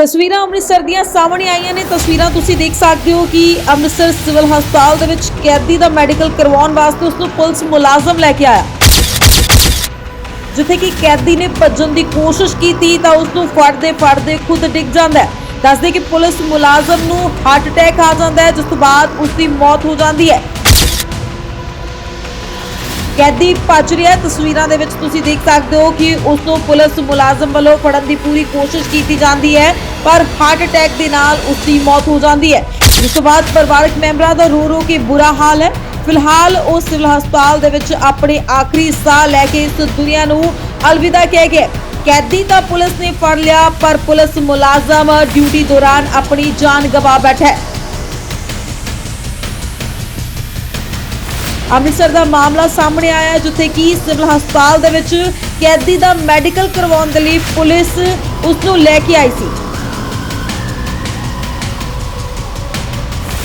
ਤਸਵੀਰਾਂ ਅੰਮ੍ਰਿਤਸਰ ਦੀਆਂ ਸਾਹਮਣੇ ਆਈਆਂ ਨੇ। ਤਸਵੀਰਾਂ ਤੁਸੀਂ ਦੇਖ ਸਕਦੇ ਹੋ ਕਿ ਅੰਮ੍ਰਿਤਸਰ ਸਿਵਲ ਹਸਪਤਾਲ ਦੇ ਵਿੱਚ ਕੈਦੀ ਦਾ ਮੈਡੀਕਲ ਕਰਵਾਉਣ ਵਾਸਤੇ ਉਸ ਨੂੰ ਪੁਲਿਸ ਮੁਲਾਜ਼ਮ ਲੈ ਕੇ ਆਇਆ। ਜਿੱਥੇ ਕਿ ਕੈਦੀ ਨੇ ਭੱਜਣ ਦੀ ਕੋਸ਼ਿਸ਼ ਕੀਤੀ ਤਾਂ ਉਸ ਨੂੰ ਫੜਦੇ ਫੜਦੇ ਖੁਦ ਡਿੱਗ ਜਾਂਦਾ ਹੈ। ਦੱਸਦੇ ਕਿ ਪੁਲਿਸ ਮੁਲਾਜ਼ਮ ਨੂੰ ਹਾਰਟ ਅਟੈਕ ਆ ਜਾਂਦਾ ਹੈ, ਜਿਸ ਤੋਂ ਬਾਅਦ ਉਸ ਦੀ ਮੌਤ ਹੋ ਜਾਂਦੀ ਹੈ। ਕੈਦੀ ਭੱਜ ਰਿਹਾ ਤਸਵੀਰਾਂ ਦੇ ਵਿੱਚ ਤੁਸੀਂ ਦੇਖ ਸਕਦੇ ਹੋ ਕਿ ਉਸ ਨੂੰ ਪੁਲਿਸ ਮੁਲਾਜ਼ਮ ਵੱਲੋਂ ਫੜਨ ਦੀ ਪੂਰੀ ਕੋਸ਼ਿਸ਼ ਕੀਤੀ ਜਾਂਦੀ ਹੈ, ਪਰ ਹਾਰਟ ਅਟੈਕ ਦੇ ਨਾਲ ਉਸ ਦੀ ਮੌਤ ਹੋ ਜਾਂਦੀ ਹੈ। ਜਿਸ ਤੋਂ ਬਾਅਦ ਪਰਿਵਾਰਕ ਮੈਂਬਰਾਂ ਦਾ ਰੋ ਰੋ ਕੇ ਬੁਰਾ ਹਾਲ ਹੈ। ਫਿਲਹਾਲ ਉਹ ਸਿਵਲ ਹਸਪਤਾਲ ਦੇ ਵਿੱਚ ਆਪਣੇ ਆਖਰੀ ਸਾਹ ਲੈ ਕੇ ਇਸ ਦੁਨੀਆ ਨੂੰ ਅਲਵਿਦਾ ਕਹਿ ਗਿਆ ਕੈਦੀ ਤਾਂ ਪੁਲਿਸ ਨੇ ਫੜ ਲਿਆ, ਪਰ ਪੁਲਿਸ ਮੁਲਾਜ਼ਮ ਡਿਊਟੀ ਦੌਰਾਨ ਆਪਣੀ ਜਾਨ ਗਵਾ ਬੈਠਾ ਹੈ। ਅੰਮ੍ਰਿਤਸਰ ਦਾ ਮਾਮਲਾ ਸਾਹਮਣੇ ਆਇਆ ਜਿੱਥੇ ਕਿ ਸਿਵਲ ਹਸਪਤਾਲ ਦੇ ਵਿੱਚ ਕੈਦੀ ਦਾ ਮੈਡੀਕਲ ਕਰਵਾਉਣ ਦੇ ਲਈ ਪੁਲਿਸ ਉਸ ਨੂੰ ਲੈ ਕੇ ਆਈ ਸੀ।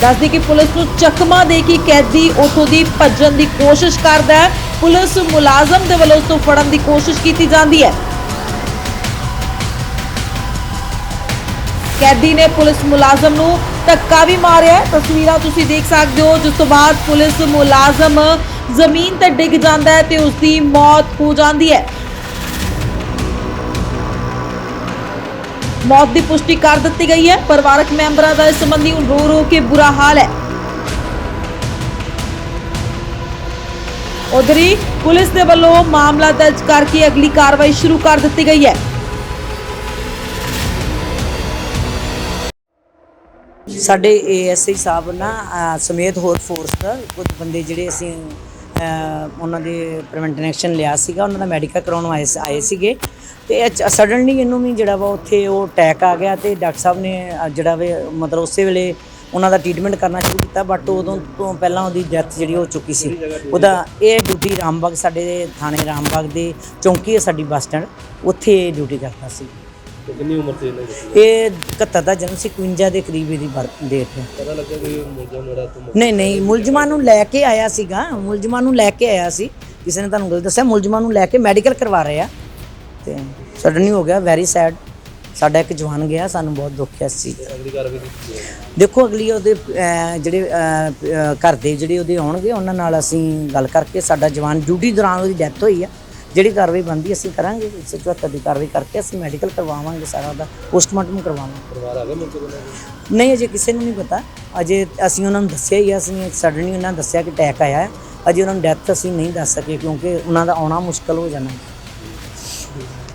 ਦੱਸਦੀ ਕਿ ਪੁਲਿਸ ਨੂੰ ਚਕਮਾ ਦੇ ਕੇ ਕੈਦੀ ਉਥੋਂ ਦੀ ਭੱਜਣ ਦੀ ਕੋਸ਼ਿਸ਼ ਕਰਦਾ ਹੈ। ਪੁਲਿਸ ਮੁਲਾਜ਼ਮ ਦੇ ਵੱਲੋਂ ਉਸ ਨੂੰ ਫੜਨ ਦੀ ਕੋਸ਼ਿਸ਼ ਕੀਤੀ ਜਾਂਦੀ ਹੈ। ਕੈਦੀ ਨੇ ਪੁਲਿਸ ਮੁਲਾਜ਼ਮ ਨੂੰ ਧੱਕਾ ਵੀ ਮਾਰਿਆ ਤਸਵੀਰਾਂ ਤੁਸੀਂ ਦੇਖ ਸਕਦੇ ਹੋ। ਜਿਸ ਤੋਂ ਬਾਅਦ ਪੁਲਿਸ ਮੁਲਾਜ਼ਮ ਜ਼ਮੀਨ ਤੇ ਡਿੱਗ ਜਾਂਦਾ ਹੈ ਤੇ ਉਸ ਦੀ ਮੌਤ ਹੋ ਜਾਂਦੀ ਹੈ। ਮੌਤ ਦੀ ਪੁਸ਼ਟੀ ਕਰ ਦਿੱਤੀ ਗਈ ਹੈ। ਪਰਿਵਾਰਕ ਮੈਂਬਰਾਂ ਦਾ ਇਸ ਸੰਬੰਧੀ ਹੁਣ ਰੋ ਰੋ ਕੇ ਬੁਰਾ ਹਾਲ ਹੈ। ਉਧਰੀ ਪੁਲਿਸ ਦੇ ਵੱਲੋਂ ਮਾਮਲਾ ਦਰਜ ਕਰਕੇ ਅਗਲੀ ਕਾਰਵਾਈ ਸ਼ੁਰੂ ਕਰ ਦਿੱਤੀ ਗਈ ਹੈ। ਸਾਡੇ ਏਐਸਆਈ ਸਾਹਿਬ ਨਾ ਸਮੇਤ ਹੋਰ ਫੋਰਸ ਦਾ ਕੁਝ ਬੰਦੇ ਜਿਹੜੇ ਅਸੀਂ ਉਹਨਾਂ ਦੇ ਪ੍ਰੀਵੈਂਟਨ ਐਕਸ਼ਨ ਲਿਆ ਸੀਗਾ, ਉਹਨਾਂ ਦਾ ਮੈਡੀਕਲ ਕਰਾਉਣ ਆਏ ਸ- ਆਏ ਸੀਗੇ। ਤੇ ਸਡਨਲੀ ਇਹਨੂੰ ਵੀ ਜਿਹੜਾ ਵਾ ਉੱਥੇ ਉਹ ਅਟੈਕ ਆ ਗਿਆ ਤੇ ਡਾਕਟਰ ਸਾਹਿਬ ਨੇ ਜਿਹੜਾ ਵੇ ਮਤਲਬ ਉਸੇ ਵੇਲੇ ਉਹਨਾਂ ਦਾ ਟ੍ਰੀਟਮੈਂਟ ਕਰਨਾ ਸ਼ੁਰੂ ਕੀਤਾ ਬਟ ਉਦੋਂ ਤੋਂ ਪਹਿਲਾਂ ਉਹਦੀ ਡੈਥ ਜਿਹੜੀ ਹੋ ਚੁੱਕੀ ਸੀ। ਉਹਦਾ ਇਹ ਡਿਊਟੀ ਰਾਮਬਾਗ, ਸਾਡੇ ਥਾਣੇ ਰਾਮਬਾਗ ਦੇ ਚੌਂਕੀ ਹੈ ਸਾਡੀ ਬੱਸ ਸਟੈਂਡ ਉੱਥੇ ਡਿਊਟੀ ਕਰਦਾ ਸੀ। ਤੇ ਕਿੰਨੀ ਉਮਰ ਸੀ ਇਹਨਾਂ ਦੀ? ਇਹ 71 ਦਾ ਜਨਮ ਸੀ 51 ਦੇ ਕਰੀਬ ਇਹਦੀ ਬਰਥ ਡੇਟ ਹੈ। ਪਤਾ ਲੱਗਾ ਕਿ ਮੁਲਜ਼ਮ ਜਿਹੜਾ ਤੁਮ ਨਹੀਂ ਨਹੀਂ ਮੁਲਜ਼ਮਾਂ ਨੂੰ ਲੈ ਕੇ ਆਇਆ ਸੀਗਾ ਮੁਲਜ਼ਮਾਂ ਨੂੰ ਲੈ ਕੇ ਆਇਆ ਸੀ। ਕਿਸੇ ਨੇ ਤੁਹਾਨੂੰ ਗੱਲ ਦੱਸਿਆ ਮੁਲਜ਼ਮਾਂ ਨੂੰ ਲੈ ਕੇ ਮੈਡੀਕਲ ਕਰਵਾ ਰਹੇ ਆ। ਤੇ ਸਡਨਲੀ ਹੋ ਗਿਆ ਵੈਰੀ ਸੈਡ ਸਾਡਾ ਇੱਕ ਜਵਾਨ ਗਿਆ ਸਾਨੂੰ ਬਹੁਤ ਦੁੱਖ ਹੈ ਇਸ ਚੀਜ਼ ਦਾ। ਅਗਲੀ ਕਾਰਵਾਈ ਕੀਤੀ ਹੈ ਦੇਖੋ ਅਗਲੀ ਉਹਦੇ ਅਹ, ਜਿਹੜੇ ਅਹ, ਅਹ, ਘਰ ਦੇ ਜਿਹੜੇ ਉਹਦੇ ਆਉਣਗੇ ਉਹਨਾਂ ਨਾਲ ਅਸੀਂ ਗੱਲ ਕਰਕੇ ਸਾਡਾ ਜਵਾਨ ਡਿਊਟੀ ਦੌਰਾਨ ਉਹਦੀ ਡੈਥ ਹੋਈ ਆ। ਜਿਹੜੀ ਕਾਰਵਾਈ ਬੰਦੀ ਅਸੀਂ ਕਰਾਂਗੇ 174 ਦੀ ਕਾਰਵਾਈ ਕਰਕੇ ਅਸੀਂ ਮੈਡੀਕਲ ਕਰਵਾਵਾਂਗੇ ਸਾਰਾ ਉਹਦਾ ਪੋਸਟਮਾਰਟਮ ਕਰਵਾਵਾਂਗੇ। ਪਰਿਵਾਰ ਆ ਗਿਆ ਮਿਲ ਕੇ ਉਹਨਾਂ ਨੂੰ ਨਹੀਂ ਅਜੇ ਕਿਸੇ ਨੂੰ ਨਹੀਂ ਪਤਾ। ਅਜੇ ਅਸੀਂ ਉਹਨਾਂ ਨੂੰ ਦੱਸਿਆ ਹੀ ਆ, ਅਸੀਂ ਸਡਨਲੀ ਉਹਨਾਂ ਨੇ ਦੱਸਿਆ ਕਿ ਅਟੈਕ ਆਇਆ। ਹੈ ਅਜੇ ਉਹਨਾਂ ਨੂੰ ਡੈਥ ਅਸੀਂ ਨਹੀਂ ਦੱਸ ਸਕੇ ਕਿਉਂਕਿ ਉਹਨਾਂ ਦਾ ਆਉਣਾ ਮੁਸ਼ਕਲ ਹੋ ਜਾਣਾ। ਹੈ